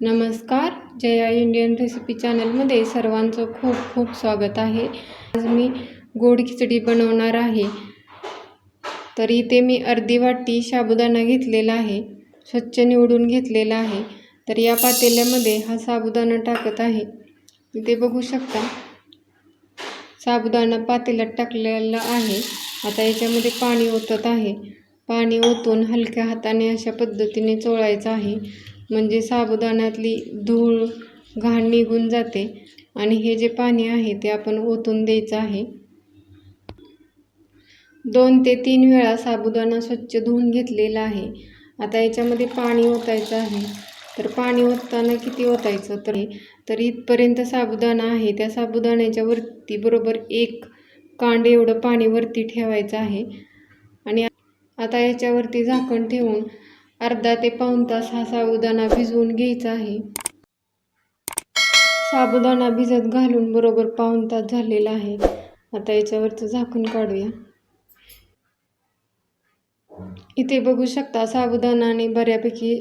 नमस्कार Jaya Indian recipe चॅनलमध्ये सर्वांचं खूप खूप स्वागत आहे. आज मी गोड खिचडी बनवणार आहे. तर इथे मी अर्धी वाटी साबुदाणा घेतलेला आहे स्वच्छ निवडून घेतलेला आहे. तर या पातेल्यामध्ये हा साबुदाणा टाकत आहे. इथे बघू शकता साबुदाणा पातेल्यात टाकलेला आहे. आता याच्यामध्ये पाणी ओतत आहे. पाणी ओतून हलक्या हाताने अशा पद्धतीने चोळायचं आहे. म्हणजे साबुदाण्यातली धूळ घाण निघून जाते. आणि हे जे पाणी आहे ते आपण ओतून द्यायचं आहे. दोन ते तीन वेळा साबुदाणा स्वच्छ धुवून घेतलेला आहे. आता याच्यामध्ये पाणी ओतायचं आहे. तर पाणी ओतताना किती ओतायचं? तर तर इथपर्यंत साबुदाणा आहे. त्या साबुदाण्याच्या वरती बरोबर एक कांड एवढं पाणी वरती ठेवायचं आहे. आणि आता याच्यावरती झाकण ठेवून अर्धा ते पाऊण तास हा साबुदाणा भिजवून घ्यायचा आहे. साबुदाणा भिजत घालून बरोबर पाऊण तास झालेला आहे. आता याच्यावरचं झाकण काढूया. इथे बघू शकता साबुदाणाने बऱ्यापैकी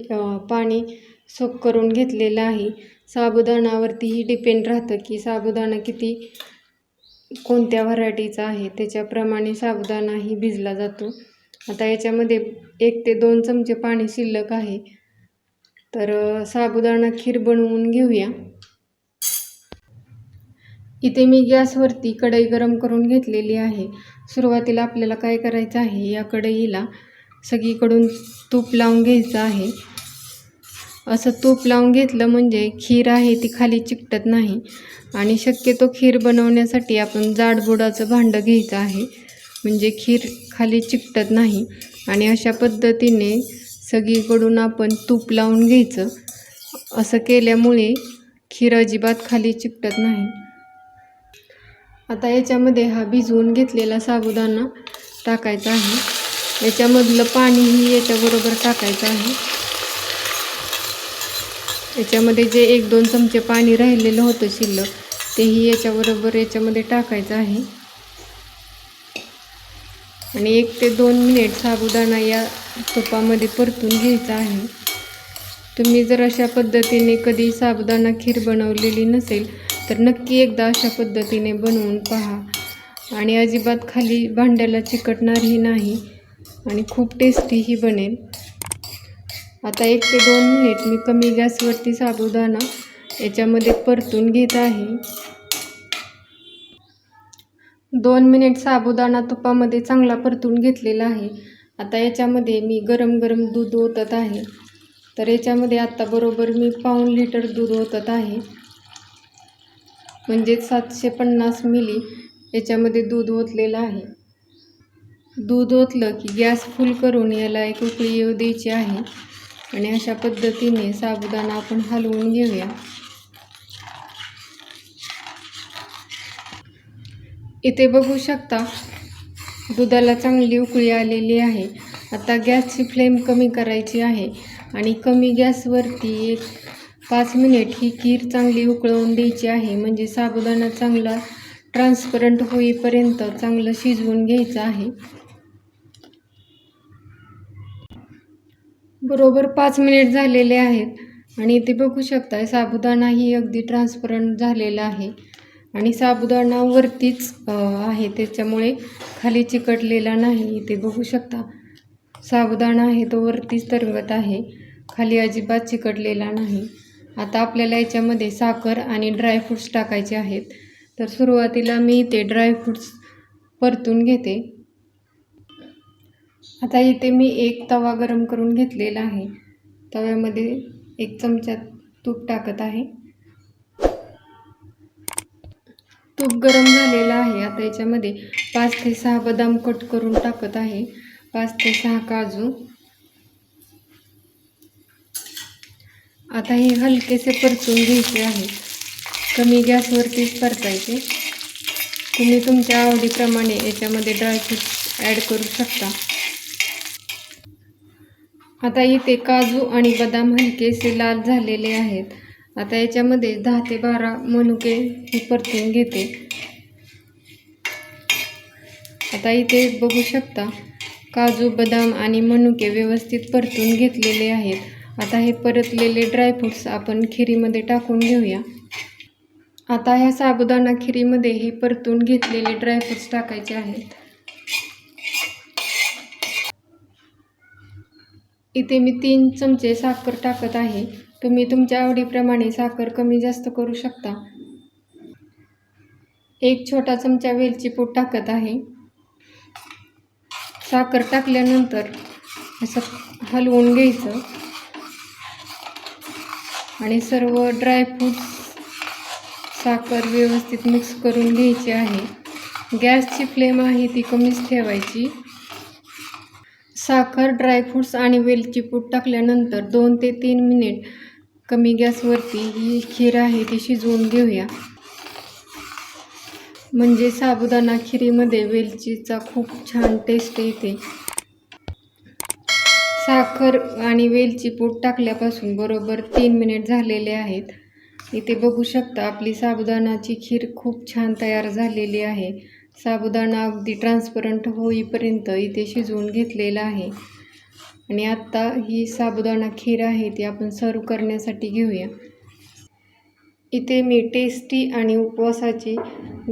पाणी सोक करून घेतलेलं आहे. साबुदाणावरतीही डिपेंड राहतं की साबुदाणा किती कोणत्या व्हरायटीचा आहे. त्याच्याप्रमाणे साबुदाणाही भिजला जातो. आता याच्यामध्ये एक ते दोन चमचे पाणी शिल्लक आहे. तर साबुदाणा खीर बनवून घेऊया. इथे मी गॅसवरती कढई गरम करून घेतलेली आहे. सुरुवातीला आपल्याला काय करायचं आहे या कढईला सगळीकडून तूप लावून घ्यायचं आहे. असं तूप लावून घेतलं म्हणजे खीर आहे ती खाली चिकटत नाही. आणि शक्यतो खीर बनवण्यासाठी आपण जाडबुडाचं भांडं घ्यायचं आहे. म्हणजे खीर खाली चिकटत नाही. आणि अशा पद्धतीने सगळीकडून आपण तूप लावून घ्यायचं. असं केल्यामुळे खीर अजिबात खाली चिकटत नाही. आता याच्यामध्ये हा भिजवून घेतलेला साबुदाणा टाकायचा आहे. याच्यामधलं पाणीही याच्याबरोबर टाकायचं आहे. याच्यामध्ये जे एक दोन चमचे पाणी राहिलेलं होतं शिल्लक तेही याच्याबरोबर याच्यामध्ये टाकायचं आहे. आणि एक ते दोन मिनिट साबुदाणा या तुपामध्ये परतून घ्यायचा आहे. तुम्ही जर अशा पद्धतीने कधी साबुदाणा खीर बनवलेली नसेल तर नक्की एकदा अशा पद्धतीने बनवून पहा. आणि अजिबात खाली भांड्याला चिकटणारही नाही आणि खूप टेस्टीही बनेल. आता एक ते दोन मिनिट मी कमी गॅसवरती साबुदाणा याच्यामध्ये परतून घेत आहे. दोन मिनिट साबुदाणा तुपामध्ये चांगला परतून घेतलेला आहे. आता याच्यामध्ये मी गरम गरम दूध ओतत आहे. तर याच्यामध्ये आत्ता बरोबर मी पाऊण लिटर दूध ओतत आहे. म्हणजे सातशे पन्नास मिली याच्यामध्ये दूध ओतलेलं आहे. दूध ओतलं की गॅस फुल करून याला एक उकळी येऊ द्यायची आहे. आणि अशा पद्धतीने साबुदाणा आपण हलवून घेऊया. इथे बघू शकता दुधाला चांगली उकळी आलेली आहे. आता गॅसची फ्लेम कमी करायची आहे आणि कमी गॅसवरती एक पाच मिनिट ही खीर चांगली उकळवून द्यायची आहे. म्हणजे साबुदाणा चांगला ट्रान्सपरंट होईपर्यंत चांगलं शिजवून घ्यायचं आहे. बरोबर पाच मिनिट झालेले आहेत आणि इथे बघू शकता साबुदाणा ही अगदी ट्रान्सपरंट झालेला आहे. आणि साबुदाणा वरतीच आहे. त्याच्यामुळे खाली चिकटलेला नाही. इथे बघू शकता. साबुदाणा आहे तो वरतीच तरंगत आहे. खाली अजिबात चिकटलेला नाही. आता आपल्याला याच्यामध्ये साखर आणि ड्रायफ्रूट्स टाकायचे आहेत. तर सुरुवातीला मी इथे ड्रायफ्रूट्स परतून घेते. आता इथे मी एक तवा गरम करून घेतलेला आहे. तव्यामध्ये एक चमचा तूप टाकत आहे. तूप गरम झालेलं आहे. आता याच्यामध्ये पाच ते सहा बदाम कट करून टाकत आहे. पाच ते सहा काजू. आता हे हलकेसे परतून घ्यायचे आहे. कमी गॅसवरतीच परतायचे. तुम्ही तुमच्या आवडीप्रमाणे याच्यामध्ये ड्रायफ्रूट्स ॲड करू शकता. आता इथे काजू आणि बदाम हलकेसे लाल झालेले आहेत. आता याच्यामध्ये दहा ते बारा मनुके मी परतून घेते. आता इथे बघू शकता काजू बदाम आणि मनुके व्यवस्थित परतून घेतलेले आहेत. आता हे परतलेले ड्रायफ्रूट्स आपण खिरीमध्ये टाकून घेऊया. आता ह्या साबुदाणा खिरीमध्ये हे परतून घेतलेले ड्रायफ्रूट्स टाकायचे आहेत. इथे मी तीन चमचे साखर टाकत आहे. तुम्ही तुमच्या आवडीप्रमाणे साखर कमी जास्त करू शकता. एक छोटा चमचा वेलची पूड टाकत आहे. साखर टाकल्यानंतर असं हलवून घ्यायचं. आणि सर्व ड्रायफ्रूट्स साखर व्यवस्थित मिक्स करून घ्यायची आहे. गॅसची फ्लेम आहे ती कमीच ठेवायची. साखर ड्रायफ्रूट्स आणि वेलची पूड टाकल्यानंतर दोन ते तीन मिनिट कमी गॅसवरती ही खीर आहे ती शिजवून घेऊया. म्हणजे साबुदाणा खिरीमध्ये वेलचीचा खूप छान टेस्ट येते. साखर आणि वेलची पूड टाकल्यापासून बरोबर तीन मिनिट झालेले आहेत. इथे बघू शकता आपली साबुदाणाची खीर खूप छान तयार झालेली आहे. साबुदाणा अगदी ट्रान्सपरंट होईपर्यंत इथे शिजवून घेतलेला आहे. आणि आत्ता ही साबुदाणा खीर आहे ती आपण सर्व करण्यासाठी घेऊया. इथे मी टेस्टी आणि उपवासाची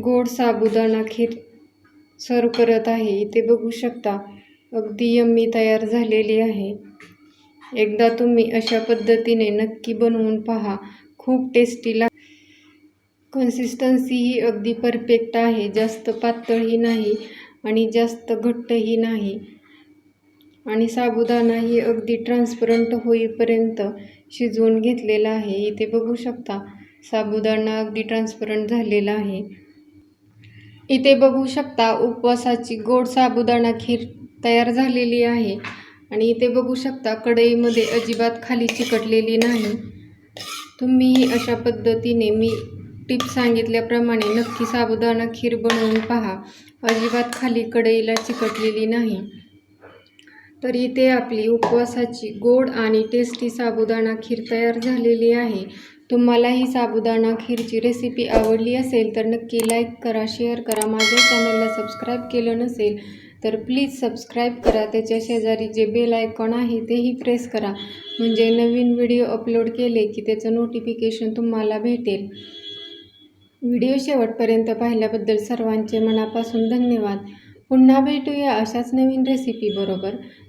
गोड साबुदाणा खीर सर्व करत आहे. इथे बघू शकता अगदी यम्मी तयार झालेली आहे. एकदा तुम्ही अशा पद्धतीने नक्की बनवून पहा. खूप टेस्टी लाग कन्सिस्टन्सी ही अगदी परफेक्ट आहे. जास्त पातळही नाही आणि जास्त घट्टही नाही. आणि साबुदाणाही अगदी ट्रान्सपरंट होईपर्यंत शिजवून घेतलेला आहे. इथे बघू शकता साबुदाणा अगदी ट्रान्सपरंट झालेला आहे. इथे बघू शकता उपवासाची गोड साबुदाणा खीर तयार झालेली आहे. आणि इथे बघू शकता कढईमध्ये अजिबात खाली चिकटलेली नाही. तुम्हीही अशा पद्धतीने मी टिप सांगितल्याप्रमाणे नक्की साबुदाणा खीर बनवून पहा. अजिबात खाली कढईला चिकटलेली नाही. तर इथे आपली उपवासाची गोड आणि टेस्टी साबुदाणा खीर तयार झालेली आहे. तुम्हाला ही साबुदाणा खीरची रेसिपी आवडली असेल तर नक्की लाईक करा शेअर करा. माझ्या चॅनलला सबस्क्राईब केलं नसेल तर प्लीज सबस्क्राईब करा. त्याच्या शेजारी जे बेल आयकॉन आहे तेही प्रेस करा. म्हणजे नवीन व्हिडिओ अपलोड केले की त्याचं नोटिफिकेशन तुम्हाला भेटेल. व्हिडिओ शेवटपर्यंत पाहिल्याबद्दल सर्वांचे मनापासून धन्यवाद. पुन्हा भेटूया अशाच नवीन रेसिपी बरोबर.